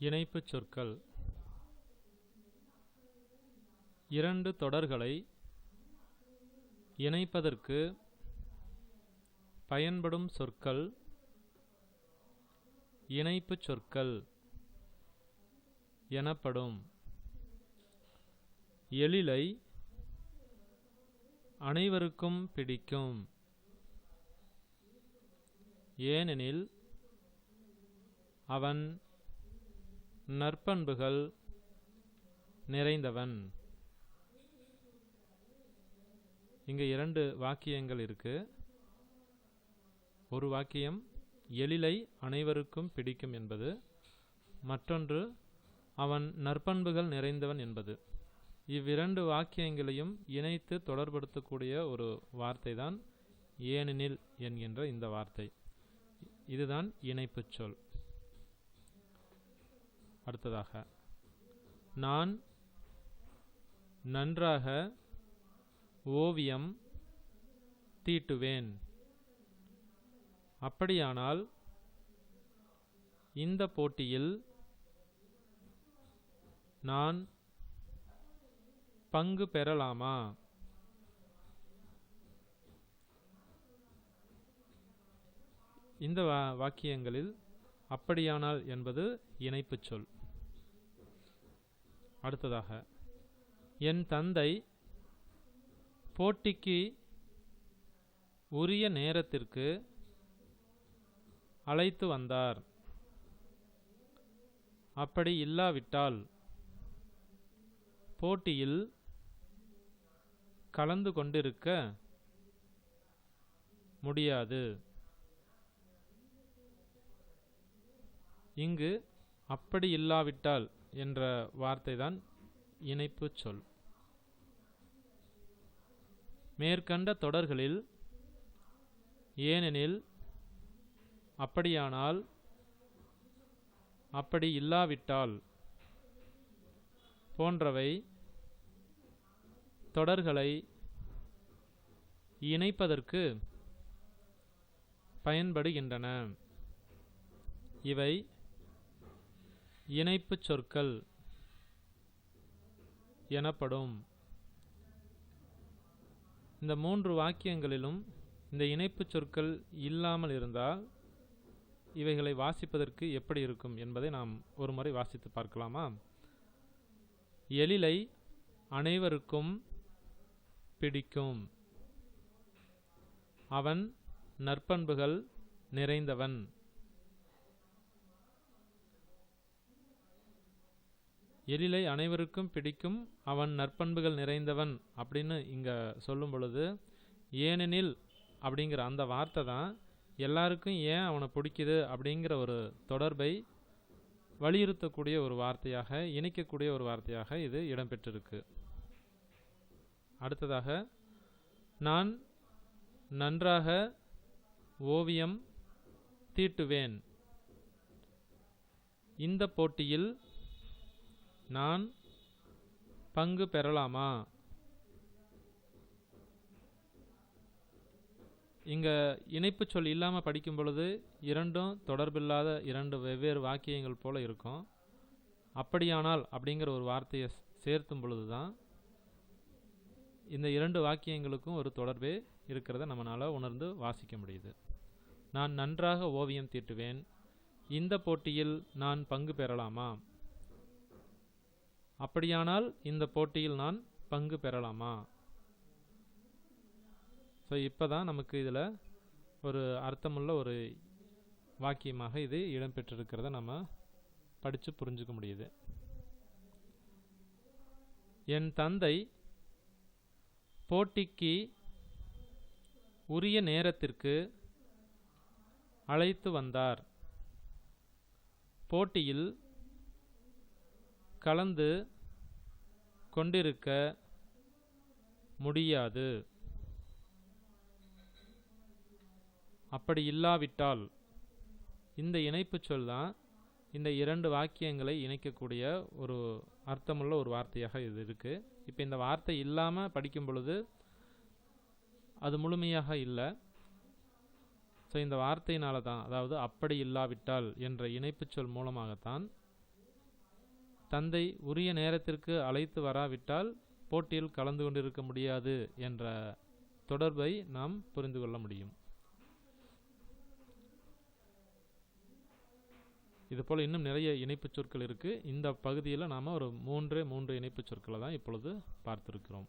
இணைப்புச் சொற்கள். இரண்டு தொடர்களை இணைப்பதற்கு பயன்படும் சொற்கள். இணைப்புச் சொற்கள் எனப்படும். எழிலை அனைவருக்கும் பிடிக்கும். ஏனெனில் அவன் நற்பண்புகள் நிறைந்தவன். இங்கே இரண்டு வாக்கியங்கள் இருக்கு. ஒரு வாக்கியம் எழிலை அனைவருக்கும் பிடிக்கும் என்பது. மற்றொன்று அவன் நற்பண்புகள் நிறைந்தவன் என்பது. இவ்விரண்டு வாக்கியங்களையும் இணைத்து தொடர்படுத்தக்கூடிய ஒரு வார்த்தை தான் ஏனெனில் என்கின்ற இந்த வார்த்தை. இதுதான் இணைப்புச் சொல். அடுத்ததாக நான் நன்றாக ஓவியம் தீட்டுவேன். அப்படியானால் இந்த போட்டியில் நான் பங்கு பெறலாமா? இந்த வா வாக்கியங்களில் அப்படியானால் என்பது இணைப்புச் சொல். அடுத்ததாக என் தந்தை போட்டிக்கு உரிய நேரத்திற்கு அழைத்து வந்தார். அப்படி இல்லாவிட்டால் போட்டியில் கலந்து கொண்டிருக்க முடியாது. இங்கு அப்படி இல்லாவிட்டால் என்ற வார்த்தைதான் இணைப்புச் சொல். மேற்கண்ட தொடர்களில் ஏனெனில் அப்படியானால் அப்படி இல்லாவிட்டால் போன்றவை தொடர்களை இணைப்பதற்கு பயன்படுகின்றன. இவை இணைப்புச் சொற்கள் எனப்படும். இந்த மூன்று வாக்கியங்களிலும் இந்த இணைப்புச் சொற்கள் இல்லாமல் இருந்தால் இவைகளை வாசிப்பதற்கு எப்படி இருக்கும் என்பதை நாம் ஒரு முறை வாசித்து பார்க்கலாமா? எழிலை அனைவருக்கும் பிடிக்கும். அவன் நற்பண்புகள் நிறைந்தவன். எழிலை அனைவருக்கும் பிடிக்கும் அவன் நற்பண்புகள் நிறைந்தவன் அப்படின்னு இங்கே சொல்லும் பொழுது ஏனெனில் அப்படிங்கிற அந்த வார்த்தை தான் எல்லாருக்கும் ஏன் அவனை பிடிக்குது அப்படிங்கிற ஒரு தொடர்பை வலியுறுத்தக்கூடிய ஒரு வார்த்தையாக இணைக்கக்கூடிய ஒரு வார்த்தையாக இது இடம்பெற்றிருக்கு. அடுத்ததாக நான் நன்றாக ஓவியம் தீட்டுவேன். இந்த போட்டியில் நான் பங்கு பெறலாமா? இங்கே இணைப்பு சொல் இல்லாமல் படிக்கும் பொழுது இரண்டும் தொடர்பில்லாத இரண்டு வெவ்வேறு வாக்கியங்கள் போல இருக்கும். அப்படியானால் அப்படிங்கிற ஒரு வார்த்தையை சேர்த்தும் பொழுது தான் இந்த இரண்டு வாக்கியங்களுக்கும் ஒரு தொடர்பே இருக்கிறத நம்மளால் உணர்ந்து வாசிக்க முடியுது. நான் நன்றாக ஓவியம் தீட்டுவேன். இந்த போட்டியில் நான் பங்கு பெறலாமா? அப்படியானால் இந்த போட்டியில் நான் பங்கு பெறலாமா? ஸோ இப்போ தான் நமக்கு இதில் ஒரு அர்த்தமுள்ள ஒரு வாக்கியமாக இது இடம்பெற்றிருக்கிறத நம்ம படித்து புரிஞ்சுக்க முடியுது. என் தந்தை போட்டிக்கு உரிய நேரத்திற்கு அழைத்து வந்தார். போட்டியில் கலந்து கொண்டிருக்க முடியாது. அப்படி இல்லாவிட்டால் இந்த இணைப்பு சொல் தான் இந்த இரண்டு வாக்கியங்களை இணைக்கக்கூடிய ஒரு அர்த்தமுள்ள ஒரு வார்த்தையாக இது இருக்குது இப்போ இந்த வார்த்தை இல்லாமல் படிக்கும் பொழுது அது முழுமையாக இல்லை. ஸோ இந்த வார்த்தையினால தான் அதாவது அப்படி இல்லாவிட்டால் என்ற இணைப்புச் சொல் மூலமாகத்தான் தந்தை உரிய நேரத்திற்கு அழைத்து வராவிட்டால் போட்டியில் கலந்து கொண்டிருக்க முடியாது என்ற தொடர்பை நாம் புரிந்து கொள்ள முடியும். இதுபோல் இன்னும் நிறைய இணைப்புச் சொற்கள் இருக்குது இந்த பகுதியில் நாம் ஒரு மூன்றே மூன்று இணைப்புச் சொற்களை தான் இப்பொழுது பார்த்துருக்கிறோம்.